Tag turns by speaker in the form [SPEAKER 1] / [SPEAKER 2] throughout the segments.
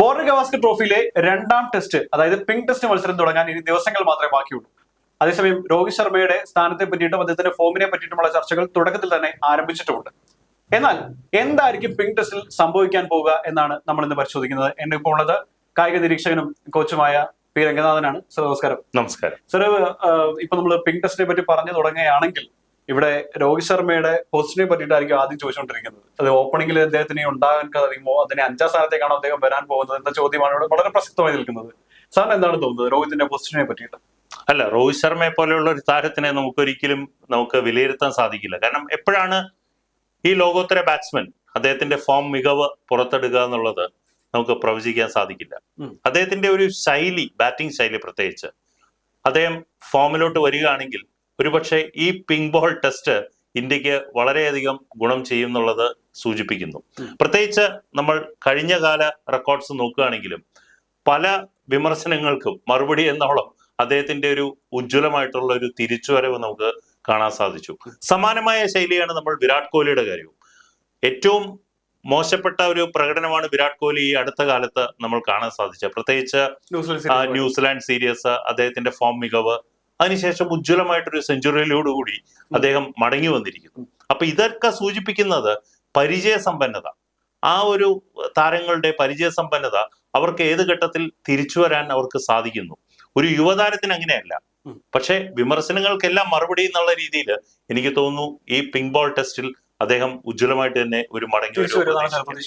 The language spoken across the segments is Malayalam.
[SPEAKER 1] ബോർഡർ ഗവാസ്കർ ട്രോഫിയിലെ രണ്ടാം ടെസ്റ്റ് അതായത് പിങ്ക് ടെസ്റ്റ് മത്സരം തുടങ്ങാൻ ഇനി ദിവസങ്ങൾ മാത്രമേ ബാക്കിയുള്ളൂ. അതേസമയം രോഹിത് ശർമ്മയുടെ സ്ഥാനത്തെ പറ്റിയിട്ടും അദ്ദേഹത്തിന്റെ ഫോമിനെ പറ്റിയിട്ടുമുള്ള ചർച്ചകൾ തുടക്കത്തിൽ തന്നെ ആരംഭിച്ചിട്ടുമുണ്ട്. എന്നാൽ എന്തായിരിക്കും പിങ്ക് ടെസ്റ്റിൽ സംഭവിക്കാൻ പോവുക എന്നാണ് നമ്മൾ ഇന്ന് പരിശോധിക്കുന്നത്. എന്നെ ഇപ്പോൾ ഉള്ളത് കായിക നിരീക്ഷകനും കോച്ചുമായ പി രംഗനാഥനാണ്. സർ നമസ്കാരം.
[SPEAKER 2] നമസ്കാരം.
[SPEAKER 1] സർ ഇപ്പൊ നമ്മൾ പിങ്ക് ടെസ്റ്റിനെ പറ്റി പറഞ്ഞു തുടങ്ങുകയാണെങ്കിൽ ഇവിടെ രോഹിത് ശർമ്മയുടെ പോസ്റ്റിനെ പറ്റിയിട്ടായിരിക്കും ആദ്യം ചോദിച്ചുകൊണ്ടിരിക്കുന്നത്. അത് ഓപ്പണിംഗിൽ അദ്ദേഹത്തിന് ഉണ്ടാകാൻ കഴിയുമോ അതിനെ അഞ്ചാം സ്ഥാനത്തേക്കാണോ അദ്ദേഹം വരാൻ പോകുന്നത് എന്ന ചോദ്യമാണ് ഇവിടെ വളരെ പ്രസക്തമായി നിൽക്കുന്നത്. സാറിന് എന്താണ് തോന്നുന്നത് രോഹിത്തിന്റെ പൊസിഷനെ പറ്റിയിട്ട്?
[SPEAKER 2] അല്ല രോഹിത് ശർമ്മയെ പോലെയുള്ള ഒരു താരത്തിനെ നമുക്കൊരിക്കലും നമുക്ക് വിലയിരുത്താൻ സാധിക്കില്ല. കാരണം എപ്പോഴാണ് ഈ ലോകോത്തര ബാറ്റ്സ്മാൻ അദ്ദേഹത്തിന്റെ ഫോം മികവ് പുറത്തെടുക്കുക എന്നുള്ളത് നമുക്ക് പ്രവചിക്കാൻ സാധിക്കില്ല. അദ്ദേഹത്തിന്റെ ഒരു ശൈലി ബാറ്റിംഗ് ശൈലി പ്രത്യേകിച്ച്. അദ്ദേഹം ഫോമിലോട്ട് വരികയാണെങ്കിൽ ഒരുപക്ഷെ ഈ പിങ്ക് ബോൾ ടെസ്റ്റ് ഇന്ത്യയ്ക്ക് വളരെയധികം ഗുണം ചെയ്യും എന്നുള്ളത് സൂചിപ്പിക്കുന്നു. പ്രത്യേകിച്ച് നമ്മൾ കഴിഞ്ഞ കാല റെക്കോർഡ്സ് നോക്കുകയാണെങ്കിലും പല വിമർശനങ്ങൾക്കും മറുപടി എന്നോളം അദ്ദേഹത്തിന്റെ ഒരു ഉജ്ജ്വലമായിട്ടുള്ള ഒരു തിരിച്ചുവരവ് നമുക്ക് കാണാൻ സാധിച്ചു. സമാനമായ ശൈലിയാണ് നമ്മൾ വിരാട് കോഹ്ലിയുടെ കാര്യവും. ഏറ്റവും മോശപ്പെട്ട ഒരു പ്രകടനമാണ് വിരാട് കോഹ്ലി ഈ അടുത്ത കാലത്ത് നമ്മൾ കാണാൻ സാധിച്ചത്. പ്രത്യേകിച്ച്
[SPEAKER 1] ന്യൂസിലാൻഡ്
[SPEAKER 2] സീരീസ് അദ്ദേഹത്തിന്റെ ഫോം മികവ് അതിനുശേഷം ഉജ്ജ്വലമായിട്ടൊരു സെഞ്ചുറിയിലോടുകൂടി അദ്ദേഹം മടങ്ങി വന്നിരിക്കുന്നു. അപ്പൊ ഇതൊക്കെ സൂചിപ്പിക്കുന്നത് പരിചയസമ്പന്നത. ആ ഒരു താരങ്ങളുടെ പരിചയസമ്പന്നത അവർക്ക് ഏത് ഘട്ടത്തിൽ തിരിച്ചു വരാൻ അവർക്ക് സാധിക്കുന്നു? ഒരു യുവതാരത്തിന് അങ്ങനെയല്ല.
[SPEAKER 1] പക്ഷെ
[SPEAKER 2] പക്ഷേ വിമർശനങ്ങൾക്കെല്ലാം മറുപടി എന്നുള്ള രീതിയിൽ എനിക്ക് തോന്നുന്നു ഈ പിങ്ക് ബോൾ ടെസ്റ്റിൽ അദ്ദേഹം ഉജ്ജ്വലമായിട്ട് തന്നെ ഒരു മടങ്ങി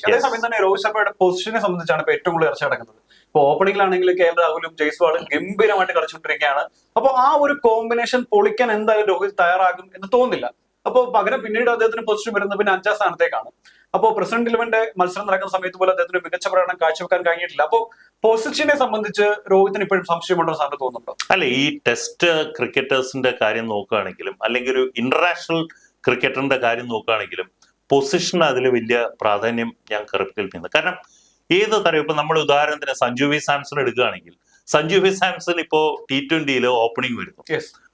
[SPEAKER 1] അതേസമയം തന്നെ രോഹിത് ശർമ്മയുടെ പൊസിഷനെ സംബന്ധിച്ചാണ് ഇപ്പൊ ഏറ്റവും കൂടുതൽ ചർച്ച നടക്കുന്നത്. ഇപ്പൊ ഓപ്പണിംഗിലാണെങ്കിൽ കെ എൽ രാഹുലും ജയ്സ്വാളും ഗംഭീരമായിട്ട് കളിച്ചുകൊണ്ടിരിക്കുകയാണ്. അപ്പൊ ആ ഒരു കോമ്പിനേഷൻ പൊളിക്കാൻ എന്തായാലും രോഹിത് തയ്യാറാകും എന്ന് തോന്നുന്നില്ല. അപ്പൊ പകരം പിന്നീട് അദ്ദേഹത്തിന് പൊസിഷൻ വരുന്നത് പിന്നെ അഞ്ചാം സ്ഥാനത്തേക്കാണ്. അപ്പോൾ പ്രസിഡന്റ് ഇലവന്റെ മത്സരം നടക്കുന്ന സമയത്ത് പോലും അദ്ദേഹത്തിന് മികച്ച പ്രകടനം കാഴ്ചവെക്കാൻ കഴിഞ്ഞിട്ടില്ല. അപ്പോൾ പൊസിഷനെ സംബന്ധിച്ച് രോഹിത്തിന് ഇപ്പോഴും സംശയമുണ്ടോ സാറിന് തോന്നുന്നുണ്ടോ?
[SPEAKER 2] അല്ല ഈ ടെസ്റ്റ് ക്രിക്കറ്റേഴ്സിന്റെ കാര്യം നോക്കുകയാണെങ്കിലും അല്ലെങ്കിൽ ഒരു ഇന്റർനാഷണൽ ക്രിക്കറ്ററിന്റെ കാര്യം നോക്കുകയാണെങ്കിലും പൊസിഷൻ അതിൽ വലിയ പ്രാധാന്യം ഞാൻ കൽപ്പിക്കുന്നത് കാരണം ഏത് തരം ഇപ്പൊ നമ്മൾ ഉദാഹരണത്തിന് സഞ്ജു വി സാംസൺ എടുക്കുകയാണെങ്കിൽ സഞ്ജു വി സാംസൺ ഇപ്പോ ടി ട്വന്റിയിൽ ഓപ്പണിംഗ് വരുന്നു.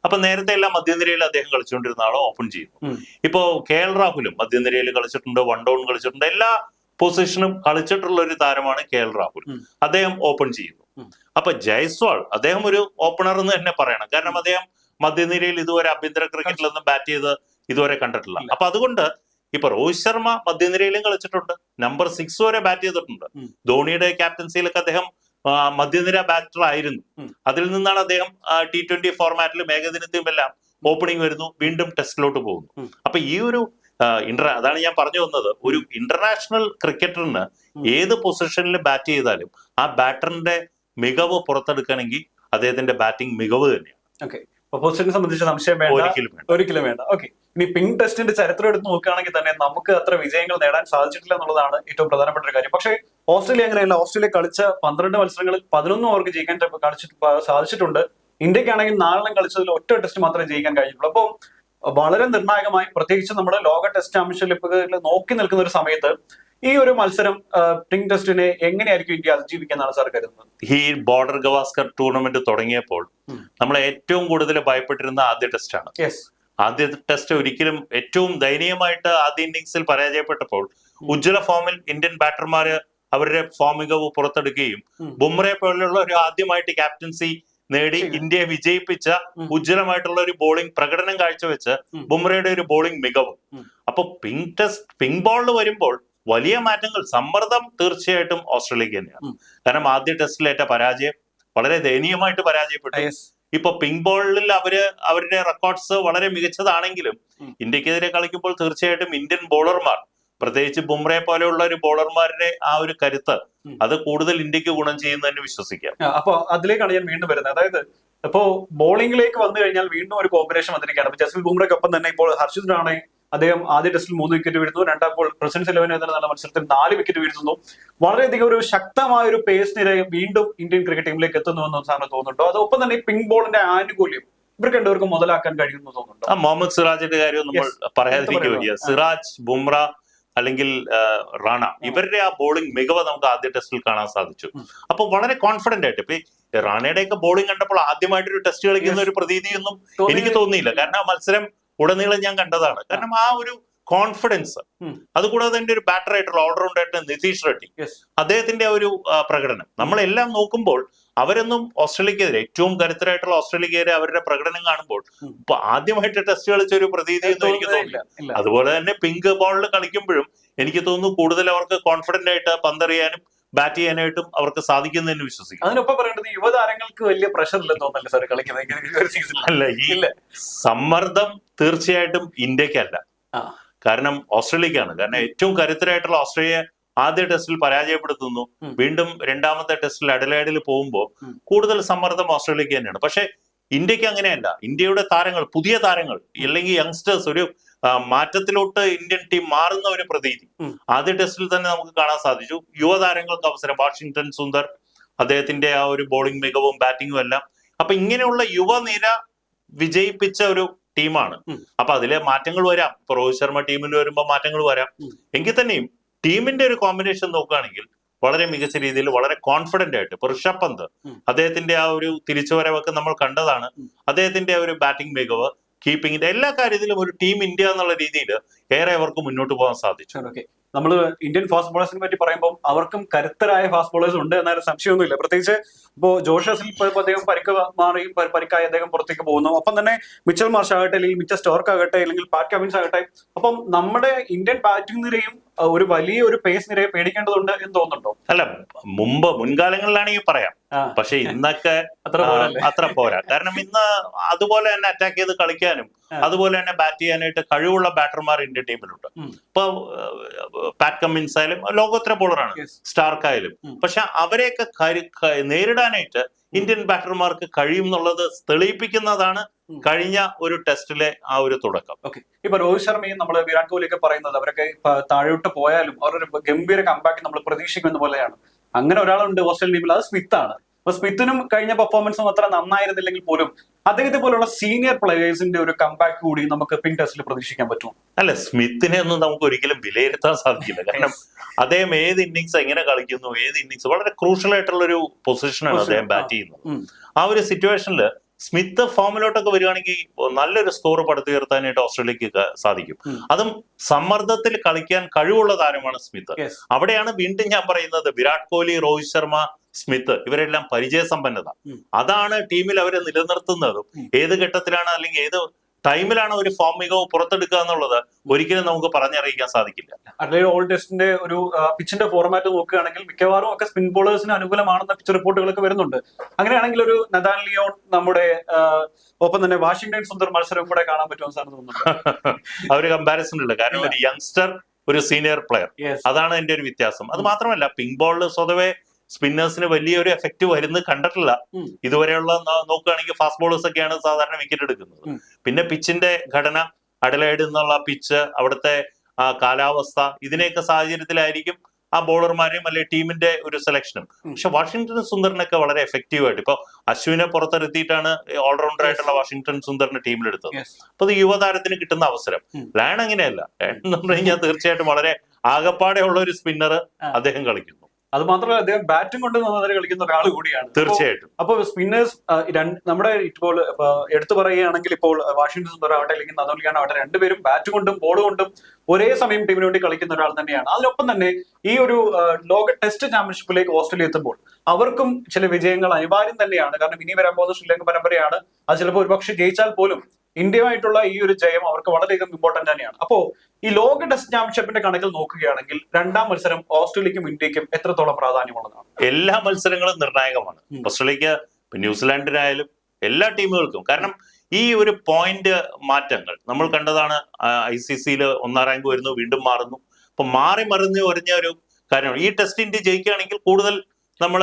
[SPEAKER 2] അപ്പൊ നേരത്തെ എല്ലാം മധ്യനിരയിൽ അദ്ദേഹം കളിച്ചുകൊണ്ടിരുന്ന ആളോ ഓപ്പൺ ചെയ്യുന്നു. ഇപ്പോ കെ എൽ രാഹുലും മധ്യനിരയിൽ കളിച്ചിട്ടുണ്ട് വൺ ഡൗൺ കളിച്ചിട്ടുണ്ട് എല്ലാ പൊസിഷനും കളിച്ചിട്ടുള്ള ഒരു താരമാണ് കെ എൽ രാഹുൽ. അദ്ദേഹം ഓപ്പൺ ചെയ്യുന്നു. അപ്പൊ ജയ്സ്വാൾ അദ്ദേഹം ഒരു ഓപ്പണർ എന്ന് തന്നെ പറയണം. കാരണം അദ്ദേഹം മധ്യനിരയിൽ ഇതുവരെ ആഭ്യന്തര ക്രിക്കറ്റിലൊന്നും ബാറ്റ് ചെയ്ത് ഇതുവരെ കണ്ടിട്ടില്ല. അപ്പൊ അതുകൊണ്ട് ഇപ്പൊ രോഹിത് ശർമ്മ മധ്യനിരയിലും കളിച്ചിട്ടുണ്ട്. നമ്പർ സിക്സ് വരെ ബാറ്റ് ചെയ്തിട്ടുണ്ട്. ധോണിയുടെ ക്യാപ്റ്റൻസിയിലൊക്കെ അദ്ദേഹം മധ്യനിര ബാറ്റർ ആയിരുന്നു. അതിൽ നിന്നാണ് അദ്ദേഹം ടി ട്വന്റി ഫോർമാറ്റിലും ഏകദിനത്തിലും എല്ലാം ഓപ്പണിംഗ് വരുന്നു വീണ്ടും ടെസ്റ്റിലോട്ട് പോകുന്നു. അപ്പൊ ഈ ഒരു ഇന്റർ അതാണ് ഞാൻ പറഞ്ഞു വന്നത്. ഒരു ഇന്റർനാഷണൽ ക്രിക്കറ്ററിന് ഏത് പൊസിഷനിൽ ബാറ്റ് ചെയ്താലും ആ ബാറ്ററിന്റെ മികവ് പുറത്തെടുക്കണമെങ്കിൽ അദ്ദേഹത്തിന്റെ ബാറ്റിംഗ് മികവ് തന്നെയാണ്.
[SPEAKER 1] ഓക്കെ അപ്പൊ പൊസിഷനെ സംബന്ധിച്ച് സംശയം വേണ്ട.
[SPEAKER 2] ഒരിക്കലും വേണ്ട.
[SPEAKER 1] കിലോ വേണ്ട. ഓക്കെ. ഇനി പിങ് ടെസ്റ്റിന്റെ ചരിത്രം എടുത്ത് നോക്കുകയാണെങ്കിൽ തന്നെ നമുക്ക് അത്ര വിജയങ്ങൾ നേടാൻ സാധിച്ചിട്ടില്ല എന്നുള്ളതാണ് ഏറ്റവും പ്രധാനപ്പെട്ട ഒരു കാര്യം. പക്ഷേ ഓസ്ട്രേലിയ അങ്ങനെയല്ല. ഓസ്ട്രേലിയ കളിച്ച പന്ത്രണ്ട് മത്സരങ്ങളിൽ പതിനൊന്നും അവർക്ക് ജയിക്കാൻ കളിച്ചിട്ട് സാധിച്ചിട്ടുണ്ട്. ഇന്ത്യക്കാണെങ്കിൽ നാലെണ്ണം കളിച്ചതിൽ ഒറ്റ ടെസ്റ്റ് മാത്രമേ ജയിക്കാൻ കഴിഞ്ഞിട്ടുള്ളൂ. അപ്പോൾ വളരെ നിർണായകമായി പ്രത്യേകിച്ച് നമ്മുടെ ലോക ടെസ്റ്റ് ചാമ്പ്യൻഷിപ്പിൽ നോക്കി നിൽക്കുന്ന ഒരു സമയത്ത് ഈ ഒരു മത്സരം പിങ്ക് ടെസ്റ്റിനെ എങ്ങനെയായിരിക്കും ഇന്ത്യ അതിജീവിക്കുന്നതാണ് സാർ കരുതുന്നത്
[SPEAKER 2] ഈ ബോർഡർ ഗവാസ്കർ ടൂർണമെന്റ് തുടങ്ങിയപ്പോൾ നമ്മൾ ഏറ്റവും കൂടുതൽ ഭയപ്പെട്ടിരുന്ന ആദ്യ ടെസ്റ്റാണ് ആദ്യ ടെസ്റ്റ് ഒരിക്കലും ഏറ്റവും ദയനീയമായിട്ട് ആദ്യ ഇന്നിങ്സിൽ പരാജയപ്പെട്ടപ്പോൾ ഉജ്ജ്വല ഫോമിൽ ഇന്ത്യൻ ബാറ്റർമാര് അവരുടെ ഫോം മികവ് പുറത്തെടുക്കുകയും. ബുംറയെ പോലുള്ള ഒരു ആദ്യമായിട്ട് ക്യാപ്റ്റൻസി നേടി ഇന്ത്യയെ വിജയിപ്പിച്ച. ഉജ്ജ്വലമായിട്ടുള്ള ഒരു ബോളിംഗ് പ്രകടനം കാഴ്ചവെച്ച്. ബുംറയുടെ ഒരു ബോളിംഗ് മികവും. അപ്പൊ പിങ്ക് ടെസ്റ്റ് പിങ്ക് ബോളിൽ വരുമ്പോൾ വലിയ മാറ്റങ്ങൾ. സമ്മർദ്ദം തീർച്ചയായിട്ടും ഓസ്ട്രേലിയക്ക് തന്നെയാണ്. കാരണം ആദ്യ ടെസ്റ്റിലേറ്റ പരാജയം വളരെ ദയനീയമായിട്ട് പരാജയപ്പെട്ടു.
[SPEAKER 1] യെസ്
[SPEAKER 2] ഇപ്പൊ പിങ്ക് ബോളിൽ അവർ അവരുടെ റെക്കോർഡ്സ് വളരെ മികച്ചതാണെങ്കിലും ഇന്ത്യക്കെതിരെ കളിക്കുമ്പോൾ തീർച്ചയായിട്ടും ഇന്ത്യൻ ബോളർമാർ പ്രത്യേകിച്ച് ബുംറയെ പോലെയുള്ള ഒരു ബോളർമാരുടെ ആ ഒരു കരുത്ത് അത് കൂടുതൽ ഇന്ത്യയ്ക്ക് ഗുണം ചെയ്യുന്നതിന് വിശ്വസിക്കാം.
[SPEAKER 1] അപ്പൊ അതിലേക്കാണ് ഞാൻ വീണ്ടും വരുന്നത്. അതായത് ഇപ്പോ ബോളിംഗിലേക്ക് വന്നു കഴിഞ്ഞാൽ വീണ്ടും ഒരു കോമ്പിനേഷൻ വന്നിരിക്കുകയാണ്. ജസ്മിൻ ബുംറയ്ക്കൊപ്പം തന്നെ ഇപ്പോൾ ഹർഷിത് റാണെ അദ്ദേഹം ആദ്യ ടെസ്റ്റിൽ മൂന്ന് വിക്കറ്റ് വീഴ്ത്തുന്നു. രണ്ടാം ബോൾ പ്രസിഡൻസ് ഇലവൻ എന്ന നല്ല മത്സരത്തിൽ നാല് വിക്കറ്റ് വീഴ്ത്തുന്നു. വളരെയധികം ഒരു ശക്തമായ ഒരു പേസ് നിര വീണ്ടും ഇന്ത്യൻ ക്രിക്കറ്റ് ടീമിലേക്ക് എത്തുന്നു എന്ന് സാറിന് തോന്നുന്നുണ്ടോ? അതോടൊപ്പം തന്നെ പിങ്ക് ബോളിന്റെ ആനുകൂല്യം ഇവർക്ക് രണ്ടുപേർക്കും മുതലാക്കാൻ കഴിയുമെന്ന് തോന്നുന്നുണ്ടോ?
[SPEAKER 2] മുഹമ്മദ് സിറാജിന്റെ കാര്യം നമ്മൾ
[SPEAKER 1] Yes.
[SPEAKER 2] പറയാതിരിക്കുക വയ്യ സിറാജ് ബുംറ അല്ലെങ്കിൽ റാണ ഇവരുടെ ആ ബോളിംഗ് മികവ് നമുക്ക് ആദ്യ ടെസ്റ്റിൽ കാണാൻ സാധിച്ചു. അപ്പൊ വളരെ കോൺഫിഡന്റ് ആയിട്ട് ഇപ്പൊ ഈ റാണയുടെ ഒക്കെ ബോളിംഗ് കണ്ടപ്പോൾ ആദ്യമായിട്ട് ഒരു ടെസ്റ്റ് കളിക്കുന്ന ഒരു പ്രതീതിയൊന്നും എനിക്ക് തോന്നിയില്ല. കാരണം ആ മത്സരം ഉടനീളം ഞാൻ കണ്ടതാണ്. കാരണം ആ ഒരു കോൺഫിഡൻസ്. അതുകൂടാതെ എന്റെ ഒരു ബാറ്റർ ആയിട്ടുള്ള ഓൾറൗണ്ട് ആയിട്ട് നിതീഷ് റെഡ്ഡി അദ്ദേഹത്തിന്റെ ഒരു പ്രകടനം. നമ്മളെല്ലാം നോക്കുമ്പോൾ അവരൊന്നും ഓസ്ട്രേലിയക്കെതിരെ ഏറ്റവും കരുത്തരായിട്ടുള്ള ഓസ്ട്രേലിയക്കെതിരെ അവരുടെ പ്രകടനം കാണുമ്പോൾ. ഇപ്പൊ ആദ്യമായിട്ട് ടെസ്റ്റ് കളിച്ച ഒരു പ്രതീതി ഒന്നും എനിക്ക്
[SPEAKER 1] തോന്നില്ല.
[SPEAKER 2] അതുപോലെ തന്നെ പിങ്ക് ബോളിൽ കളിക്കുമ്പോഴും എനിക്ക് തോന്നുന്നു കൂടുതൽ അവർക്ക് കോൺഫിഡന്റ് ആയിട്ട് പന്തെറിയാനും ബാറ്റ് ചെയ്യാനായിട്ടും അവർക്ക് സാധിക്കുന്നതെന്ന് വിശ്വസിക്കും
[SPEAKER 1] അതിനൊപ്പം പറയേണ്ടത് യുവതാരങ്ങൾക്ക് വലിയ പ്രഷർ ഇല്ലെന്ന് തോന്നല്ലേ സാർ കളിക്കുന്നത്
[SPEAKER 2] അല്ല ഈ സമ്മർദ്ദം തീർച്ചയായിട്ടും ഇന്ത്യക്കല്ല. കാരണം ഓസ്ട്രേലിയക്കാണ്. കാരണം ഏറ്റവും കരുത്തരായിട്ടുള്ള ഓസ്ട്രേലിയ ആദ്യ ടെസ്റ്റിൽ പരാജയപ്പെടുത്തുന്നു. വീണ്ടും രണ്ടാമത്തെ ടെസ്റ്റിൽ അഡലൈഡിൽ പോകുമ്പോൾ കൂടുതൽ സമ്മർദ്ദം ഓസ്ട്രേലിയക്ക് തന്നെയാണ്. പക്ഷേ ഇന്ത്യയ്ക്ക് അങ്ങനെയല്ല. ഇന്ത്യയുടെ താരങ്ങൾ പുതിയ താരങ്ങൾ അല്ലെങ്കിൽ യങ്സ്റ്റേഴ്സ് ഒരു മാറ്റത്തിലോട്ട് ഇന്ത്യൻ ടീം മാറുന്ന ഒരു പ്രതീതി. ആദ്യ ടെസ്റ്റിൽ തന്നെ നമുക്ക് കാണാൻ സാധിച്ചു. യുവതാരങ്ങൾക്ക് അവസരം. വാഷിംഗ്ടൺ സുന്ദർ അദ്ദേഹത്തിന്റെ ആ ഒരു ബോളിംഗ് മികവും ബാറ്റിങ്ങും എല്ലാം. അപ്പൊ ഇങ്ങനെയുള്ള യുവനിര വിജയിപ്പിച്ച ഒരു ടീമാണ്. അപ്പൊ അതിലെ മാറ്റങ്ങൾ വരാം. ഇപ്പൊ രോഹിത് ശർമ്മ ടീമിൽ വരുമ്പോൾ മാറ്റങ്ങൾ വരാം. എങ്കിൽ തന്നെയും ടീമിന്റെ ഒരു കോമ്പിനേഷൻ നോക്കുകയാണെങ്കിൽ വളരെ മികച്ച രീതിയിൽ വളരെ കോൺഫിഡന്റ് ആയിട്ട് ഇപ്പൊ ഋഷഭ് പന്ത് അദ്ദേഹത്തിന്റെ ആ ഒരു തിരിച്ചുവരവൊക്കെ നമ്മൾ കണ്ടതാണ്. അദ്ദേഹത്തിന്റെ ആ ഒരു ബാറ്റിംഗ് മികവ് കീപ്പിംഗിന്റെ എല്ലാ കാര്യത്തിലും ഒരു ടീം ഇന്ത്യ എന്നുള്ള രീതിയിൽ ഏറെ അവർക്ക് മുന്നോട്ട് പോകാൻ സാധിച്ചു.
[SPEAKER 1] നമ്മൾ ഇന്ത്യൻ ഫാസ്റ്റ് ബോളേഴ്സിനെ പറ്റി പറയുമ്പോൾ അവർക്കും കരുത്തരായ ഫാസ്റ്റ് ബോളേഴ്സ് ഉണ്ട് എന്നൊരു സംശയമൊന്നുമില്ല. പ്രത്യേകിച്ച് ഇപ്പോൾ ജോഷസിൽ ഇപ്പോൾ അദ്ദേഹം പരിക്ക് മാറി പരിക്കായി അദ്ദേഹം പുറത്തേക്ക് പോകുന്നു. ഒപ്പം തന്നെ മിച്ചൽ മാർഷ് ആകട്ടെ അല്ലെങ്കിൽ മിച്ചൽ സ്റ്റോർക്ക് ആകട്ടെ അല്ലെങ്കിൽ പാറ്റ് കമിൻസ് ആകട്ടെ അപ്പം നമ്മുടെ ഇന്ത്യൻ ബാറ്റിംഗ് നിരയും ഒരു വലിയ ഒരു പേസ് നിരയെ പേടിക്കേണ്ടതുണ്ട് എന്ന് തോന്നുന്നുണ്ടോ?
[SPEAKER 2] അല്ല മുമ്പ് മുൻകാലങ്ങളിലാണെങ്കിൽ പറയാം. പക്ഷെ ഇന്നൊക്കെ
[SPEAKER 1] അത്ര
[SPEAKER 2] അത്ര പോരാ. കാരണം ഇന്ന് അതുപോലെ തന്നെ അറ്റാക്ക് ചെയ്ത് കളിക്കാനും അതുപോലെ തന്നെ ബാറ്റ് ചെയ്യാനായിട്ട് കഴിവുള്ള ബാറ്റർമാർ ഇന്ത്യൻ ടീമിലുണ്ട്. ഇപ്പൊ പാറ്റ് കമ്മിൻസ് ആയാലും ലോകോത്തര ബോളറാണ്. സ്റ്റാർക്ക് ആയാലും. പക്ഷെ അവരെയൊക്കെ നേരിടാനായിട്ട് ഇന്ത്യൻ ബാറ്റർമാർക്ക് കഴിയും എന്നുള്ളത് തെളിയിപ്പിക്കുന്നതാണ് കഴിഞ്ഞ ഒരു ടെസ്റ്റിലെ ആ ഒരു തുടക്കം.
[SPEAKER 1] ഓക്കെ ഇപ്പൊ രോഹിത് ശർമ്മയും നമ്മൾ വിരാട് കോഹ്ലി ഒക്കെ പറയുന്നത് അവരൊക്കെ താഴോട്ട് പോയാലും അവരൊരു ഗംഭീര കമ്പാക്ക് നമ്മൾ പ്രതീക്ഷിക്കുന്ന പോലെയാണ്. അങ്ങനെ ഒരാളുണ്ട് ഓസ്ട്രേലിയൻ ടീമിൽ അത് സ്മിത്താണ് അപ്പൊ സ്മിത്തിനും കഴിഞ്ഞ പെർഫോമൻസും അത്ര നന്നായിരുന്നില്ലെങ്കിൽ പോലും അദ്ദേഹത്തെ പോലുള്ള സീനിയർ പ്ലെയേഴ്സിന്റെ ഒരു കമ്പാക്ക് കൂടി നമുക്ക് പിൻ ടെസ്റ്റിൽ പ്രതീക്ഷിക്കാൻ പറ്റും
[SPEAKER 2] അല്ല സ്മിത്തിനെ ഒന്നും നമുക്ക് ഒരിക്കലും വിലയിരുത്താൻ സാധിക്കില്ല. കാരണം അദ്ദേഹം ഏത് ഇന്നിങ്സ് എങ്ങനെ കളിക്കുന്നു ഏത് ഇന്നിങ്സ് വളരെ ക്രൂഷ്യൽ ആയിട്ടുള്ള ഒരു പൊസിഷനാണ് അദ്ദേഹം ബാറ്റ് ചെയ്യുന്നത്. ആ ഒരു സിറ്റുവേഷനിൽ സ്മിത്ത് ഫോമിലോട്ടൊക്കെ വരികയാണെങ്കിൽ നല്ലൊരു സ്കോർ പടുത്തുയർത്താനായിട്ട് ഓസ്ട്രേലിയക്ക് സാധിക്കും. അതും സമ്മർദ്ദത്തിൽ കളിക്കാൻ കഴിവുള്ള താരമാണ് സ്മിത്ത്. അവിടെയാണ് വീണ്ടും ഞാൻ പറയുന്നത് വിരാട് കോഹ്ലി രോഹിത് ശർമ്മ സ്മിത്ത് ഇവരെല്ലാം പരിചയസമ്പന്നത. അതാണ് ടീമിൽ അവരെ നിലനിർത്തുന്നതും. ഏത് ഘട്ടത്തിലാണ് അല്ലെങ്കിൽ ഏത് ടൈമിലാണ് ഒരു ഫോം മികവ് പുറത്തെടുക്കുക എന്നുള്ളത് ഒരിക്കലും നമുക്ക് പറഞ്ഞറിയിക്കാൻ സാധിക്കില്ല.
[SPEAKER 1] അല്ലെങ്കിൽ ഓൾ ടെസ്റ്റിന്റെ ഒരു പിച്ചിന്റെ ഫോർമാറ്റ് നോക്കുകയാണെങ്കിൽ മിക്കവാറും ഒക്കെ സ്പിൻ ബോളേഴ്സിന് അനുകൂലമാണെന്ന പിച്ച് റിപ്പോർട്ടുകളൊക്കെ വരുന്നുണ്ട്. അങ്ങനെയാണെങ്കിൽ ഒരു നദാൻ ലിയോൺ നമ്മുടെ ഒപ്പം തന്നെ വാഷിംഗ്ടൺ സുന്ദർ മത്സരവും കൂടെ കാണാൻ പറ്റുമെന്ന് സാറിന് തോന്നുന്നുണ്ട്?
[SPEAKER 2] ആ ഒരു കമ്പാരിസൺ ഉണ്ട് കാരണം ഒരു യങ്സ്റ്റർ ഒരു സീനിയർ പ്ലെയർ അതാണ് എന്റെ ഒരു വ്യത്യാസം. അത് മാത്രമല്ല പിങ്ക് ബോളിൽ സ്വതവേ സ്പിന്നേഴ്സിന് വലിയൊരു എഫക്റ്റ് വരുന്നത് കണ്ടിട്ടില്ല. ഇതുവരെയുള്ള നോക്കുകയാണെങ്കിൽ ഫാസ്റ്റ് ബോളേഴ്സ് ഒക്കെയാണ് സാധാരണ വിക്കറ്റ് എടുക്കുന്നത്. പിന്നെ പിച്ചിന്റെ ഘടന അഡലൈഡ് എന്നുള്ള പിച്ച് അവിടുത്തെ കാലാവസ്ഥ ഇതിനെയൊക്കെ സാഹചര്യത്തിലായിരിക്കും ആ ബോളർമാരെയും അല്ലെ ടീമിന്റെ ഒരു സെലക്ഷനും പക്ഷെ വാഷിംഗ്ടൺ സുന്ദറിനൊക്കെ വളരെ എഫക്റ്റീവ് ആയിട്ട് ഇപ്പൊ അശ്വിനെ പുറത്തിരുത്തിയിട്ടാണ് ഓൾറൗണ്ടർ ആയിട്ടുള്ള വാഷിംഗ്ടൺ സുന്ദറിന് ടീമിലെടുത്തത് അപ്പൊ അത് യുവതാരത്തിന് കിട്ടുന്ന അവസരം.
[SPEAKER 1] ലാൻ
[SPEAKER 2] ലയൺ അങ്ങനെയല്ല. ലയൺ എന്ന് പറഞ്ഞു കഴിഞ്ഞാൽ തീർച്ചയായിട്ടും വളരെ ആകപ്പാടെ ഉള്ള ഒരു സ്പിന്നർ അദ്ദേഹം കളിക്കുന്നു.
[SPEAKER 1] അത് മാത്രമല്ല അദ്ദേഹം ബാറ്റും കൊണ്ട് നന്നായി കളിക്കുന്ന ഒരാൾ കൂടിയാണ്. അപ്പോ-
[SPEAKER 2] തീർച്ചയായിട്ടും.
[SPEAKER 1] അപ്പോൾ സ്പിന്നേഴ്സ് നമ്മുടെ ഇപ്പോൾ ഇപ്പൊ എടുത്തു പറയുകയാണെങ്കിൽ ഇപ്പോൾ വാഷിംഗ്ടൺ സുന്ദർ ആവട്ടെ അല്ലെങ്കിൽ നദോലിയാണ് ആവട്ടെ രണ്ടുപേരും ബാറ്റ് കൊണ്ടും ബോൾ കൊണ്ടും ഒരേ സമയം ടീമിന് വേണ്ടി കളിക്കുന്ന ഒരാൾ തന്നെയാണ്. അതിനൊപ്പം തന്നെ ഈ ഒരു ലോക ടെസ്റ്റ് ചാമ്പ്യൻഷിപ്പിലേക്ക് ഓസ്ട്രേലിയ എത്തുമ്പോൾ അവർക്കും ചില വിജയങ്ങൾ അനിവാര്യം തന്നെയാണ്. കാരണം ഇനി വരാൻ പോകുന്ന ശ്രീലങ്ക പരമ്പരയാണ്. അത് ചിലപ്പോൾ ഒരുപക്ഷെ ജയിച്ചാൽ പോലും ഇന്ത്യയുമായിട്ടുള്ള ഈ ഒരു ജയം അവർക്ക് വളരെയധികം ഇമ്പോർട്ടന്റ് തന്നെയാണ്. അപ്പോ ഈ ലോക ടെസ്റ്റ് ചാമ്പ്യൻഷിപ്പിന്റെ കണക്കിൽ നോക്കുകയാണെങ്കിൽ രണ്ടാം മത്സരം ഓസ്ട്രേലിയക്കും ഇന്ത്യക്കും എത്രത്തോളം പ്രാധാന്യമുള്ളതാണ്?
[SPEAKER 2] എല്ലാ മത്സരങ്ങളും നിർണായകമാണ്. ഓസ്ട്രേലിയക്ക് ന്യൂസിലാൻഡിനായാലും എല്ലാ ടീമുകൾക്കും. കാരണം ഈ ഒരു പോയിന്റ് മാറ്റങ്ങൾ നമ്മൾ കണ്ടതാണ് ഐ സി സിയിൽ ഒന്നാം റാങ്ക് വരുന്നു വീണ്ടും മാറുന്നു. അപ്പൊ മാറി മറിഞ്ഞ് ഒരഞ്ഞ ഒരു കാര്യമാണ്. ഈ ടെസ്റ്റ് ഇന്ത്യ ജയിക്കുകയാണെങ്കിൽ കൂടുതൽ നമ്മൾ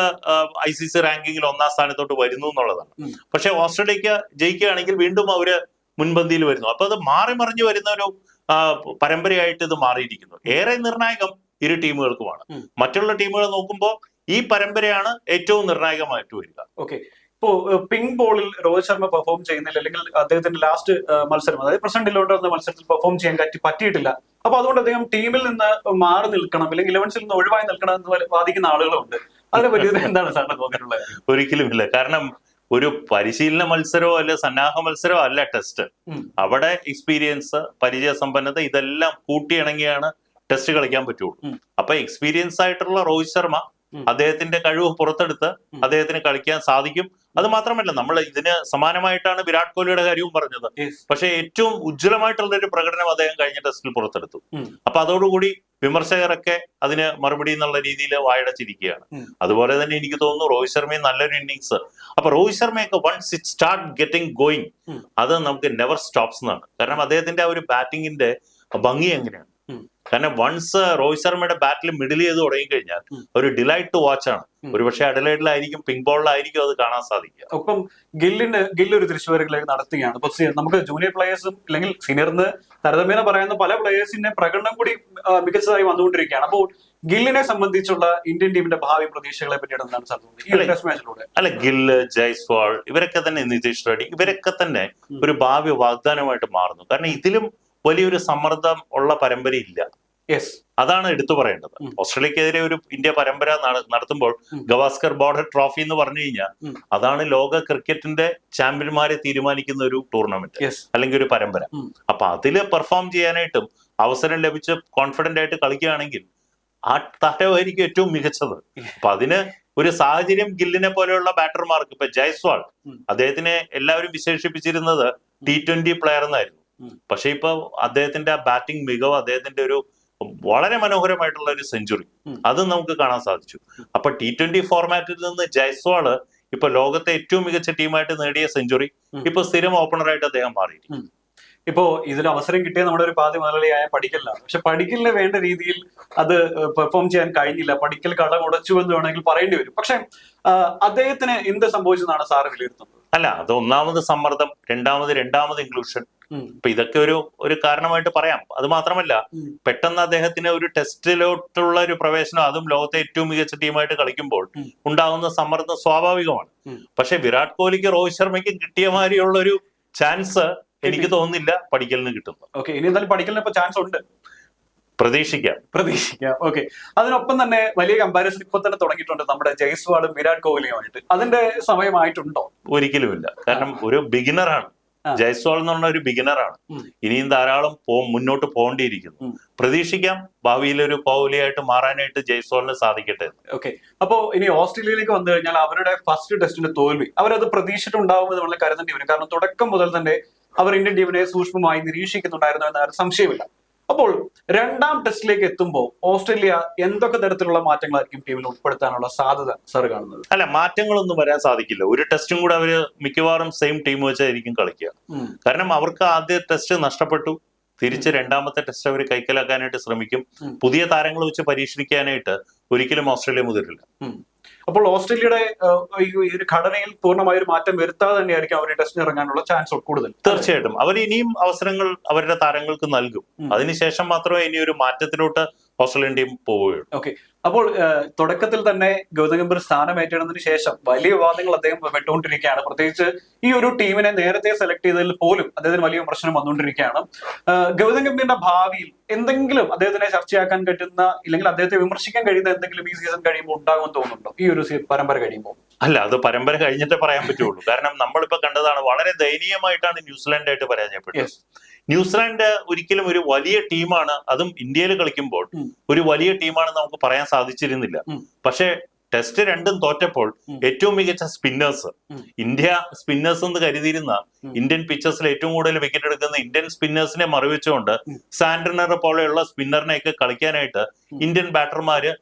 [SPEAKER 2] ഐ സി സി റാങ്കിങ്ങിൽ ഒന്നാം സ്ഥാനത്തോട്ട് വരുന്നു എന്നുള്ളതാണ്. പക്ഷെ ഓസ്ട്രേലിയക്ക് ജയിക്കുകയാണെങ്കിൽ വീണ്ടും അവർ മുൻപന്തിയിൽ വരുന്നു. അപ്പൊ അത് മാറി മറിഞ്ഞ് വരുന്ന ഒരു പരമ്പരയായിട്ട് ഇത് മാറിയിരിക്കുന്നു. ഏറെ നിർണായകം ഇരു ടീമുകൾക്കുമാണ്. മറ്റുള്ള ടീമുകൾ നോക്കുമ്പോൾ ഈ പരമ്പരയാണ് ഏറ്റവും നിർണായകമായിട്ട് വരിക.
[SPEAKER 1] ഓക്കെ. ഇപ്പോ പിങ് ബോളിൽ രോഹിത് ശർമ്മ പെർഫോം ചെയ്യുന്നില്ല അല്ലെങ്കിൽ അദ്ദേഹത്തിന്റെ ലാസ്റ്റ് മത്സരം അതായത് പ്രസിഡന്റ് ഇല്ലോണ്ട് മത്സരത്തിൽ പെർഫോം ചെയ്യാൻ പറ്റി പറ്റിയിട്ടില്ല. അപ്പൊ അതുകൊണ്ട് അദ്ദേഹം ടീമിൽ നിന്ന് മാറി നിൽക്കണം അല്ലെങ്കിൽ ഇലവൻസിൽ നിന്ന് ഒഴിവായി നിൽക്കണം എന്ന് വാദിക്കുന്ന ആളുകളുണ്ട്. അതിനെ പറ്റി എന്താണ് സാറിന് തോന്നിയിട്ടുള്ളത്?
[SPEAKER 2] ഒരിക്കലുമില്ല കാരണം ഒരു പരിശീലന മത്സരമോ അല്ലെ സന്നാഹ മത്സരമോ അല്ല ടെസ്റ്റ് അവിടെ എക്സ്പീരിയൻസ് പരിചയസമ്പന്നത ഇതെല്ലാം കൂട്ടിയിണങ്ങിയാണ് ടെസ്റ്റ് കളിക്കാൻ പറ്റുള്ളൂ. അപ്പൊ എക്സ്പീരിയൻസ് ആയിട്ടുള്ള രോഹിത് ശർമ്മ അദ്ദേഹത്തിന്റെ കഴിവ് പുറത്തെടുത്ത്. അദ്ദേഹത്തിന് കളിക്കാൻ സാധിക്കും അത് മാത്രമല്ല നമ്മൾ ഇതിന് സമാനമായിട്ടാണ് വിരാട് കോഹ്ലിയുടെ കാര്യവും പറഞ്ഞത്. പക്ഷേ ഏറ്റവും ഉജ്ജ്വലമായിട്ടുള്ള ഒരു പ്രകടനം അദ്ദേഹം കഴിഞ്ഞ ടെസ്റ്റിൽ പുറത്തെടുത്തു. അപ്പൊ അതോടുകൂടി വിമർശകരൊക്കെ അതിന് മറുപടി എന്നുള്ള രീതിയിൽ വായടച്ചിരിക്കുകയാണ്. അതുപോലെ തന്നെ എനിക്ക് തോന്നുന്നു രോഹിത് ശർമ്മയും നല്ലൊരു ഇന്നിങ്സ് അപ്പൊ Rohit ശർമ്മയൊക്കെ once it start getting going. അത് നമുക്ക് നെവർ സ്റ്റോപ്സ് എന്നാണ് കാരണം അദ്ദേഹത്തിന്റെ ആ ഒരു ബാറ്റിങ്ങിന്റെ ഭംഗി എങ്ങനെയാണ്. കാരണം വൺസ് രോഹിത് ശർമ്മയുടെ ബാറ്റിൽ മിഡിൽ ചെയ്ത് തുടങ്ങിക്കഴിഞ്ഞാൽ
[SPEAKER 1] കഴിഞ്ഞാൽ
[SPEAKER 2] ഒരു ഡിലൈറ്റ് ടു വാച്ച് ആണ്.
[SPEAKER 1] ഒരു
[SPEAKER 2] ഒരുപക്ഷെ അഡലൈഡിലായിരിക്കും പിങ്ക് ബോളിലായിരിക്കും അത് കാണാൻ സാധിക്കുക.
[SPEAKER 1] ഒപ്പം ഗില്ലിന് ഗില്ല് ഒരു തൃശ്ശൂരിലേക്ക് നടത്തുകയാണ്. അപ്പൊ നമുക്ക് ജൂനിയർ പ്ലേയേഴ്സും അല്ലെങ്കിൽ സീനിയർന്ന് താരതമ്യേന പറയുന്ന പല പ്ലേയേഴ്സിന്റെ പ്രകടനം കൂടി മികച്ചതായി വന്നുകൊണ്ടിരിക്കുകയാണ്. അപ്പോൾ ഗില്ലിനെ സംബന്ധിച്ചുള്ള ഇന്ത്യൻ ടീമിന്റെ ഭാവി പ്രതീക്ഷകളെ പറ്റിയിട്ട് എന്താണ് സാർ തോന്നുന്നത്?
[SPEAKER 2] അല്ല ഗില്ല് ജയ്സ്വാൾ ഇവരൊക്കെ തന്നെ നിതീഷ് റെഡ്ഡി ഇവരൊക്കെ തന്നെ ഒരു ഭാവി വാഗ്ദാനമായിട്ട് മാറുന്നു. കാരണം ഇതിലും വലിയൊരു സമ്മർദ്ദം ഉള്ള പരമ്പരയില്ല
[SPEAKER 1] യെസ്
[SPEAKER 2] അതാണ് എടുത്തു പറയേണ്ടത്. ഓസ്ട്രേലിയക്കെതിരെ ഒരു ഇന്ത്യ പരമ്പര നട- നടത്തുമ്പോൾ ഗവാസ്കർ ബോർഡർ ട്രോഫി എന്ന് പറഞ്ഞു കഴിഞ്ഞാൽ അതാണ് ലോക ക്രിക്കറ്റിന്റെ ചാമ്പ്യന്മാരെ തീരുമാനിക്കുന്ന ഒരു ടൂർണമെന്റ് അല്ലെങ്കിൽ ഒരു പരമ്പര. അപ്പൊ അതിൽ പെർഫോം ചെയ്യാനായിട്ടും അവസരം ലഭിച്ച് കോൺഫിഡന്റ് ആയിട്ട് കളിക്കുകയാണെങ്കിൽ ആ താരമായിരിക്കും ഏറ്റവും മികച്ചത്. അപ്പൊ അതിന് ഒരു സാഹചര്യം ഗില്ലിനെ പോലെയുള്ള ബാറ്റർമാർക്ക് ഇപ്പൊ ജയ്സ്വാൾ അദ്ദേഹത്തിനെ എല്ലാവരും വിശേഷിപ്പിച്ചിരുന്നത് ടി ട്വന്റി പ്ലെയർ എന്നായിരുന്നു. പക്ഷെ ഇപ്പൊ അദ്ദേഹത്തിന്റെ ആ ബാറ്റിംഗ് മികവ് അദ്ദേഹത്തിന്റെ ഒരു വളരെ മനോഹരമായിട്ടുള്ള ഒരു സെഞ്ചുറി. അത് നമുക്ക് കാണാൻ സാധിച്ചു. അപ്പൊ ടി ട്വന്റി ഫോർമാറ്റിൽ നിന്ന് ജയ്സ്വാൾ ഇപ്പൊ ലോകത്തെ ഏറ്റവും മികച്ച ടീമായിട്ട് നേടിയ സെഞ്ചുറി. ഇപ്പൊ സ്ഥിരം ഓപ്പണറായിട്ട് അദ്ദേഹം മാറിയിരിക്കും
[SPEAKER 1] ഇപ്പോ ഇതിന് അവസരം കിട്ടിയ നമ്മുടെ ഒരു പാതി മുതലാളിയായ പഠിക്കലാണ് പക്ഷെ പഠിക്കലിന് വേണ്ട രീതിയിൽ അത് പെർഫോം ചെയ്യാൻ കഴിഞ്ഞില്ല. പഠിക്കൽ കടം ഉടച്ചു എന്ന് വേണമെങ്കിൽ പറയേണ്ടി വരും. പക്ഷെ അദ്ദേഹത്തിന് എന്ത് സംഭവിച്ചെന്നാണ് സാറ് വിലയിരുത്തുന്നത്?
[SPEAKER 2] അല്ല അത് ഒന്നാമത് സമ്മർദ്ദം രണ്ടാമത് രണ്ടാമത് ഇൻക്ലൂഷൻ
[SPEAKER 1] ഉം.
[SPEAKER 2] ഇപ്പൊ ഇതൊക്കെ ഒരു ഒരു കാരണമായിട്ട് പറയാം. അത് മാത്രമല്ല പെട്ടെന്ന് അദ്ദേഹത്തിന് ഒരു ടെസ്റ്റിലോട്ടുള്ള ഒരു പ്രവേശനം അതും ലോകത്തെ ഏറ്റവും മികച്ച ടീമായിട്ട് കളിക്കുമ്പോൾ ഉണ്ടാകുന്ന സമ്മർദ്ദം സ്വാഭാവികമാണ്. പക്ഷെ വിരാട് കോഹ്ലിക്ക് രോഹിത് ശർമ്മയ്ക്കും കിട്ടിയ മാതിരിയുള്ള ഒരു ചാൻസ് എനിക്ക് തോന്നുന്നില്ല പഠിക്കലിന് കിട്ടുന്നു.
[SPEAKER 1] ഓക്കെ ഇനി എന്തായാലും പഠിക്കലിന് ഇപ്പൊ ചാൻസ് ഉണ്ട്.
[SPEAKER 2] പ്രതീക്ഷിക്കാം.
[SPEAKER 1] പ്രതീക്ഷിക്കാം. ഓക്കെ. അതിനൊപ്പം തന്നെ വലിയ കമ്പാരിസൺ ഇപ്പൊ തന്നെ തുടങ്ങിയിട്ടുണ്ട് നമ്മുടെ ജയ്സ്വാളും വിരാട് കോഹ്ലിയുമായിട്ട്. അതിന്റെ സമയമായിട്ടുണ്ടോ?
[SPEAKER 2] ഒരിക്കലുമില്ല. കാരണം ഒരു ബിഗിനറാണ്. ജയ്സ്വാൾ എന്ന് പറഞ്ഞ ഒരു ബിഗിനറാണ് ഇനിയും ധാരാളം പോ മുന്നോട്ട് പോകേണ്ടിയിരിക്കുന്നു. പ്രതീക്ഷിക്കാം ഭാവിയിൽ ഒരു കോഹ്ലിയായിട്ട് മാറാനായിട്ട് ജയ്സ്വാളിന് സാധിക്കട്ടെ.
[SPEAKER 1] ഓക്കെ അപ്പോ ഇനി ഓസ്ട്രേലിയയിലേക്ക് വന്നു കഴിഞ്ഞാൽ അവരുടെ ഫസ്റ്റ് ടെസ്റ്റിന്റെ തോൽവി അവരത് പ്രതീക്ഷിച്ചിട്ടുണ്ടാവും എന്ന് നമ്മൾ കരുതേണ്ടി വരും. കാരണം തുടക്കം മുതൽ തന്നെ അവർ ഇന്ത്യൻ ടീമിനെ സൂക്ഷ്മമായി നിരീക്ഷിക്കുന്നുണ്ടായിരുന്നു എന്ന സംശയമില്ല. അപ്പോൾ രണ്ടാം ടെസ്റ്റിലേക്ക് എത്തുമ്പോൾ ഓസ്ട്രേലിയ എന്തൊക്കെ തരത്തിലുള്ള മാറ്റങ്ങളായിരിക്കും ടീമിൽ ഉൾപ്പെടുത്താനുള്ള സാധ്യത സാർ കാണുന്നത്?
[SPEAKER 2] അല്ല മാറ്റങ്ങളൊന്നും വരാൻ സാധിക്കില്ല. ഒരു ടെസ്റ്റും കൂടെ അവർ മിക്കവാറും സെയിം ടീം വെച്ചായിരിക്കും കളിക്കുക. കാരണം അവർക്ക് ആദ്യ ടെസ്റ്റ് നഷ്ടപ്പെട്ടു. തിരിച്ച് രണ്ടാമത്തെ ടെസ്റ്റ് അവർ കൈക്കലാക്കാനായിട്ട് ശ്രമിക്കും. പുതിയ താരങ്ങൾ വെച്ച് പരീക്ഷിക്കാനായിട്ട് ഒരിക്കലും ഓസ്ട്രേലിയ മുതിരില്ല.
[SPEAKER 1] അപ്പോൾ ഓസ്ട്രേലിയയുടെ ഈ ഒരു ഘടനയിൽ പൂർണമായ ഒരു മാറ്റം വരുത്താതെ തന്നെയായിരിക്കും അവർ ടെസ്റ്റിന് ഇറങ്ങാനുള്ള ചാൻസ് കൂടുതൽ.
[SPEAKER 2] തീർച്ചയായിട്ടും. അവർ ഇനിയും അവസരങ്ങൾ അവരുടെ താരങ്ങൾക്ക് നൽകും. അതിനുശേഷം മാത്രമേ ഇനി ഒരു മാറ്റത്തിലോട്ട് ഓസ്ട്രേലിയൻ ടീം പോവുകയുള്ളൂ.
[SPEAKER 1] ഓക്കെ. അപ്പോൾ തുടക്കത്തിൽ തന്നെ ഗൗതം ഗംഭീർ സ്ഥാനം ഏറ്റെടുത്തതിന് ശേഷം വലിയ വിവാദങ്ങൾ അദ്ദേഹം പെട്ടുകൊണ്ടിരിക്കുകയാണ്. പ്രത്യേകിച്ച് ഈ ഒരു ടീമിനെ നേരത്തെ സെലക്ട് ചെയ്തതിൽ പോലും അദ്ദേഹത്തിന് വലിയ പ്രശ്നം വന്നുകൊണ്ടിരിക്കുകയാണ്. ഗൗതം ഗംഭീറിന്റെ ഭാവിയിൽ എന്തെങ്കിലും അദ്ദേഹത്തിനെ ചർച്ചയാക്കാൻ കഴിയുന്ന ഇല്ലെങ്കിൽ അദ്ദേഹത്തെ വിമർശിക്കാൻ കഴിയുന്ന എന്തെങ്കിലും ഈ സീസൺ കഴിയുമ്പോൾ ഉണ്ടാകുമെന്ന് തോന്നുന്നുണ്ടോ? ഈ ഒരു പരമ്പര കഴിയുമ്പോൾ.
[SPEAKER 2] അല്ല അത് പരമ്പര കഴിഞ്ഞിട്ടേ പറയാൻ പറ്റുള്ളൂ. കാരണം നമ്മളിപ്പോ കണ്ടതാണ് വളരെ ദയനീയമായിട്ടാണ് ന്യൂസിലാൻഡ് ആയിട്ട് പരാജയപ്പെട്ടത് ന്യൂസിലാൻഡ് ഒരിക്കലും ഒരു വലിയ ടീമാണ്. അതും ഇന്ത്യയിൽ കളിക്കുമ്പോൾ ഒരു വലിയ ടീമാണ് നമുക്ക് പറയാൻ സാധിച്ചിരുന്നില്ല. പക്ഷെ ടെസ്റ്റ് രണ്ടും തോറ്റപ്പോൾ ഏറ്റവും മികച്ച സ്പിന്നേഴ്സ് ഇന്ത്യ സ്പിന്നേഴ്സ് എന്ന് കരുതിയിരുന്ന ഇന്ത്യൻ പിച്ചസിൽ ഏറ്റവും കൂടുതൽ വിക്കറ്റ് എടുക്കുന്ന ഇന്ത്യൻ സ്പിന്നേഴ്സിനെ മറിവെച്ചുകൊണ്ട്
[SPEAKER 1] ഉം.
[SPEAKER 2] പോലെയുള്ള സ്പിന്നറിനെയൊക്കെ കളിക്കാനായിട്ട് ഇന്ത്യൻ ബാറ്റർമാര്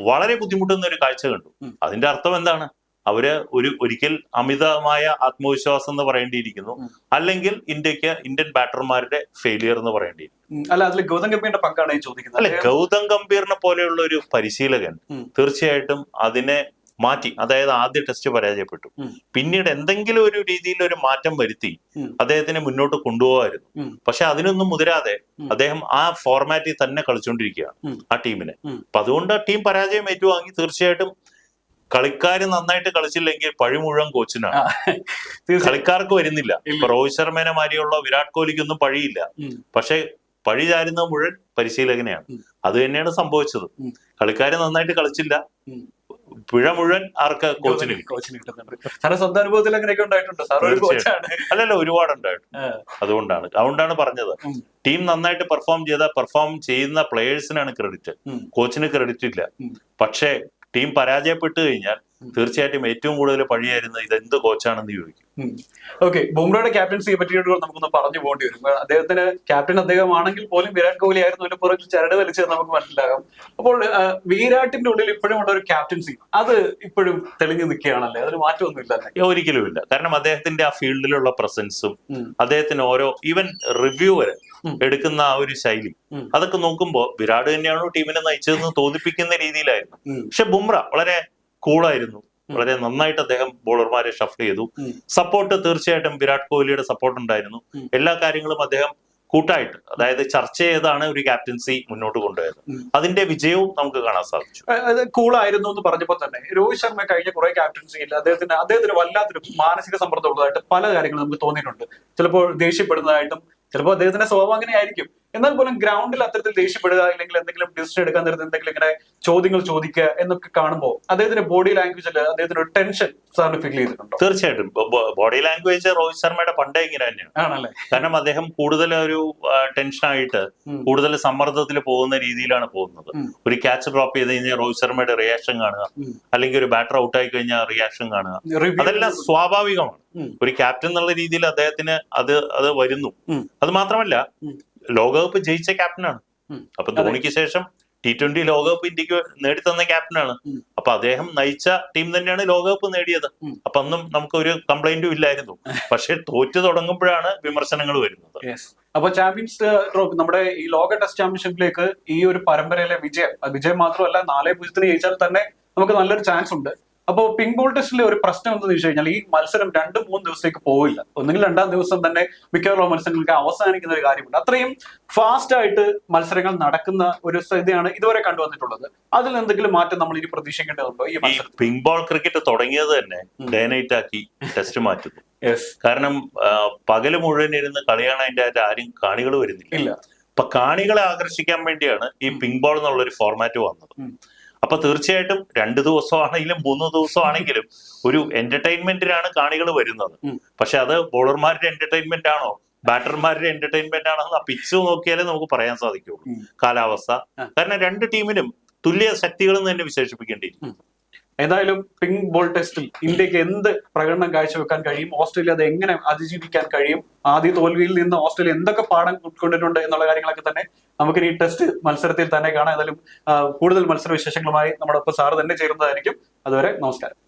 [SPEAKER 2] വളരെ ബുദ്ധിമുട്ടുന്ന ഒരു കാഴ്ച കണ്ടു. അതിന്റെ അർത്ഥം എന്താണ്? അവർ ഒരു ഒരിക്കൽ അമിതമായ ആത്മവിശ്വാസം എന്ന് പറയേണ്ടിയിരിക്കുന്നു. അല്ലെങ്കിൽ ഇന്ത്യയ്ക്ക് ഇന്ത്യൻ ബാറ്റർമാരുടെ ഫെയിലിയർ എന്ന് പറയേണ്ടിയിരിക്കുന്നു.
[SPEAKER 1] അല്ല അതിൽ ഗൗതം ഗംഭീറിന്റെ പങ്കാണ് ചോദിക്കുന്നത്.
[SPEAKER 2] അല്ലെ ഗൗതം ഗംഭീറിനെ പോലെയുള്ള ഒരു പരിശീലകൻ തീർച്ചയായിട്ടും അതിനെ മാറ്റി അതായത് ആദ്യ ടെസ്റ്റ് പരാജയപ്പെട്ടു. പിന്നീട് എന്തെങ്കിലും ഒരു രീതിയിൽ ഒരു മാറ്റം വരുത്തി. അദ്ദേഹത്തിനെ മുന്നോട്ട് കൊണ്ടുപോകാമായിരുന്നു. പക്ഷെ അതിനൊന്നും മുതിരാതെ അദ്ദേഹം ആ ഫോർമാറ്റിൽ തന്നെ കളിച്ചുകൊണ്ടിരിക്കുകയാണ് ആ ടീമിനെ. അപ്പൊ അതുകൊണ്ട് ടീം പരാജയം ഏറ്റുവാങ്ങി തീർച്ചയായിട്ടും കളിക്കാർ നന്നായിട്ട് കളിച്ചില്ലെങ്കിൽ പഴി മുഴുവൻ കോച്ചിനാണ് കളിക്കാർക്ക് വരുന്നില്ല. ഇപ്പൊ രോഹിത് ശർമ്മേനെ മാതിരിയുള്ള വിരാട് കോഹ്ലിക്കൊന്നും പഴിയില്ല. പക്ഷെ പഴി ചാരുന്നത് മുഴുവൻ പരിശീലകനെയാണ്. അത് തന്നെയാണ് സംഭവിച്ചത്. കളിക്കാർ നന്നായിട്ട് കളിച്ചില്ല. പിഴ മുഴുവൻ ആർക്ക് കോച്ചിന്
[SPEAKER 1] സ്വന്തം അനുഭവത്തിൽ അങ്ങനെയൊക്കെ ഉണ്ടായിട്ടുണ്ട്? സാർ ഒരു. കോച്ചാണ്.
[SPEAKER 2] അല്ലല്ല ഒരുപാട്
[SPEAKER 1] ഉണ്ടായിട്ടുണ്ട്
[SPEAKER 2] അതുകൊണ്ടാണ്. അതുകൊണ്ടാണ് പറഞ്ഞത്. ടീം നന്നായിട്ട് പെർഫോം ചെയ്ത പെർഫോം ചെയ്യുന്ന പ്ലേയേഴ്സിനാണ് ക്രെഡിറ്റ്. കോച്ചിന് ക്രെഡിറ്റ് ഇല്ല പക്ഷേ ടീം പരാജയപ്പെട്ടു കഴിഞ്ഞാൽ തീർച്ചയായിട്ടും ഏറ്റവും കൂടുതൽ പഴിയായിരുന്നത് ഇത് എന്ത് കോച്ചാണെന്ന് ചോദിക്കും.
[SPEAKER 1] ഓക്കെ ബുംറയുടെ ക്യാപ്റ്റൻസിയെ പറ്റിയിട്ട് നമുക്കൊന്ന് പറഞ്ഞു പോകേണ്ടി വരും. അദ്ദേഹത്തിന് ക്യാപ്റ്റൻ അദ്ദേഹം ആണെങ്കിൽ പോലും വിരാട് കോഹ്ലി ആയിരുന്നു അതിന്റെ പുറകിൽ ചരട് വലിച്ചത് നമുക്ക് മനസ്സിലാകും. അപ്പോൾ വിരാട്ടിന്റെ ഉള്ളിൽ ഇപ്പോഴും ഉള്ള ഒരു ക്യാപ്റ്റൻസി അത് ഇപ്പോഴും തെളിഞ്ഞു നിൽക്കുകയാണല്ലേ? അതിന് മാറ്റമൊന്നും ഇല്ല
[SPEAKER 2] ഏ, ഒരിക്കലുമില്ല. കാരണം അദ്ദേഹത്തിന്റെ ആ ഫീൽഡിലുള്ള പ്രസൻസും അദ്ദേഹത്തിന് ഓരോ ഈവൻ റിവ്യൂ വരെ. എടുക്കുന്ന ആ ഒരു ശൈലി. അതൊക്കെ നോക്കുമ്പോൾ വിരാട് തന്നെയാണോ ടീമിനെ നയിച്ചതെന്ന് തോന്നിപ്പിക്കുന്ന രീതിയിലായിരുന്നു. പക്ഷെ ബുംറ വളരെ കൂളായിരുന്നു വളരെ നന്നായിട്ട് അദ്ദേഹം ബോളർമാരെ ഷഫിൾ ചെയ്തു. സപ്പോർട്ട് തീർച്ചയായിട്ടും വിരാട് കോഹ്ലിയുടെ സപ്പോർട്ട് ഉണ്ടായിരുന്നു. എല്ലാ കാര്യങ്ങളും അദ്ദേഹം കൂട്ടായിട്ട് അതായത് ചർച്ച ചെയ്താണ് ഒരു ക്യാപ്റ്റൻസി മുന്നോട്ട് കൊണ്ടുപോയത്. അതിന്റെ വിജയവും നമുക്ക് കാണാൻ സാധിച്ചു.
[SPEAKER 1] കൂളായിരുന്നു എന്ന് പറഞ്ഞപ്പോ തന്നെ രോഹിത് ശർമ്മ കഴിഞ്ഞ കുറെ ക്യാപ്റ്റൻസിയിൽ അദ്ദേഹത്തിന് അദ്ദേഹത്തിന് വല്ലാത്തൊരു മാനസിക സമ്മർദ്ദം ഉള്ളതായിട്ട് പല കാര്യങ്ങളും നമുക്ക് തോന്നിയിട്ടുണ്ട്. ചിലപ്പോൾ ദേഷ്യപ്പെടുന്നതായിട്ടും ചിലപ്പോൾ അദ്ദേഹത്തിന്റെ സ്വഭാവം അങ്ങനെ ആയിരിക്കും എന്നാൽ പോലും ഗ്രൗണ്ടിൽ അത്തരത്തിൽ ദേഷ്യപ്പെടുക അല്ലെങ്കിൽ എന്തെങ്കിലും ഡിസിഷൻ എടുക്കാൻ നേരത്തെ എന്തെങ്കിലും ഇങ്ങനെ ചോദ്യങ്ങൾ ചോദിക്കുക എന്നൊക്കെ കാണുമ്പോൾ അദ്ദേഹത്തിന്റെ ബോഡി ലാംഗ്വേജിൽ അദ്ദേഹത്തിന് ഒരു ടെൻഷൻ സാറിന് ഫീൽ ചെയ്തിട്ടുണ്ടോ?
[SPEAKER 2] തീർച്ചയായിട്ടും. ബോഡി ലാംഗ്വേജ് രോഹിത് ശർമ്മയുടെ പണ്ടേ ഇങ്ങനെ തന്നെയാണ്.
[SPEAKER 1] ആണല്ലേ?
[SPEAKER 2] കാരണം അദ്ദേഹം കൂടുതൽ ഒരു ടെൻഷൻ
[SPEAKER 1] ആയിട്ട്
[SPEAKER 2] കൂടുതൽ സമ്മർദ്ദത്തിൽ പോകുന്ന രീതിയിലാണ് പോകുന്നത്. ഒരു ക്യാച്ച് ഡ്രോപ്പ് ചെയ്ത് കഴിഞ്ഞാൽ രോഹിത് ശർമ്മയുടെ റിയാക്ഷൻ കാണുക. അല്ലെങ്കിൽ ഒരു ബാറ്റർ ഔട്ട് ആയി കഴിഞ്ഞാൽ റിയാക്ഷൻ കാണുക. അതെല്ലാം സ്വാഭാവികമാണ്. ഒരു ക്യാപ്റ്റൻ എന്നുള്ള രീതിയിൽ അദ്ദേഹത്തിന് അത് അത് വരുന്നു. അത് മാത്രമല്ല. ലോകകപ്പ് ജയിച്ച ക്യാപ്റ്റനാണ്. അപ്പൊ. ധോണിക്ക് ശേഷം ടി ട്വന്റി ലോകകപ്പ് ഇന്ത്യയ്ക്ക് നേടിത്തന്ന ക്യാപ്റ്റനാണ്
[SPEAKER 1] ആണ്
[SPEAKER 2] അപ്പൊ അദ്ദേഹം നയിച്ച ടീം തന്നെയാണ് ലോകകപ്പ് നേടിയത്. അപ്പൊ അന്നും നമുക്ക് ഒരു കംപ്ലൈന്റും ഇല്ലായിരുന്നു പക്ഷെ തോറ്റു തുടങ്ങുമ്പോഴാണ് വിമർശനങ്ങൾ വരുന്നത്.
[SPEAKER 1] അപ്പൊ ചാമ്പ്യൻസ് ട്രോഫി നമ്മുടെ ഈ ലോക ടെസ്റ്റ് ചാമ്പ്യൻഷിപ്പിലേക്ക് ഈ ഒരു പരമ്പരയിലെ വിജയം വിജയം മാത്രമല്ല നാലേ പൂജ്യത്തിന് ജയിച്ചാൽ തന്നെ നമുക്ക് നല്ലൊരു ചാൻസ് ഉണ്ട് അപ്പോൾ പിങ്ക് ബോൾ ടെസ്റ്റിലെ ഒരു പ്രശ്നം എന്താണെന്ന് വെച്ച് കഴിഞ്ഞാൽ ഈ മത്സരം രണ്ട് മൂന്ന് ദിവസത്തേക്ക് പോവില്ല. ഒന്നുകിൽ രണ്ടാം ദിവസം തന്നെ മിക്കവാറുള്ള മത്സരങ്ങൾക്ക് അവസാനിക്കുന്ന ഒരു കാര്യമുണ്ട്. അത്രയും ഫാസ്റ്റ് ആയിട്ട് മത്സരങ്ങൾ നടക്കുന്ന ഒരു സ്ഥിതിയാണ് ഇതുവരെ കണ്ടുവന്നിട്ടുള്ളത്. അതിൽ എന്തെങ്കിലും മാറ്റം നമ്മൾ ഇനി പ്രതീക്ഷിക്കേണ്ടതുണ്ടോ ഈ
[SPEAKER 2] പിങ്ക് ബോൾ ക്രിക്കറ്റ് തുടങ്ങിയത് തന്നെ ഡേ നൈറ്റ് ആക്കി ടെസ്റ്റ് മാറ്റുന്നു.
[SPEAKER 1] യെസ്
[SPEAKER 2] കാരണം പകൽ മുഴുവൻ ഇരുന്ന് കളിയാണ് അതിന്റെ ആരും കാണികൾ വരുന്നില്ല. അപ്പൊ കാണികളെ ആകർഷിക്കാൻ വേണ്ടിയാണ് ഈ പിങ്ക് ബോൾ എന്നുള്ള ഒരു ഫോർമാറ്റ് വന്നത്. അപ്പൊ തീർച്ചയായിട്ടും രണ്ട് ദിവസമാണെങ്കിലും മൂന്ന് ദിവസമാണെങ്കിലും ഒരു എന്റർടൈൻമെന്റിനാണ് കാണികൾ വരുന്നത്. പക്ഷെ അത് ബോളർമാരുടെ എന്റർടൈൻമെന്റ് ആണോ? ബാറ്റർമാരുടെ എന്റർടൈൻമെന്റ് ആണോ ആ പിച്ച് നോക്കിയാലേ നമുക്ക് പറയാൻ സാധിക്കുള്ളൂ. കാലാവസ്ഥ. കാരണം രണ്ട് ടീമിനും തുല്യ ശക്തികളെന്ന് തന്നെ വിശേഷിപ്പിക്കേണ്ടിയിരിക്കും
[SPEAKER 1] ഏതായാലും പിങ്ക് ബോൾ ടെസ്റ്റിൽ ഇന്ത്യയ്ക്ക് എന്ത് പ്രകടനം കാഴ്ചവെക്കാൻ കഴിയും? ഓസ്ട്രേലിയ അത് എങ്ങനെ അതിജീവിക്കാൻ കഴിയും? ആദ്യ തോൽവിയിൽ നിന്ന് ഓസ്ട്രേലിയ എന്തൊക്കെ പാഠം ഉൾക്കൊണ്ടിട്ടുണ്ട് എന്നുള്ള കാര്യങ്ങളൊക്കെ തന്നെ നമുക്ക് ഈ ടെസ്റ്റ് മത്സരത്തിൽ തന്നെ കാണാം. ഏതായാലും കൂടുതൽ മത്സര വിശേഷങ്ങളുമായി നമ്മുടെ ഒപ്പം സാറ് തന്നെ ചേരുന്നതായിരിക്കും. അതുവരെ നമസ്കാരം.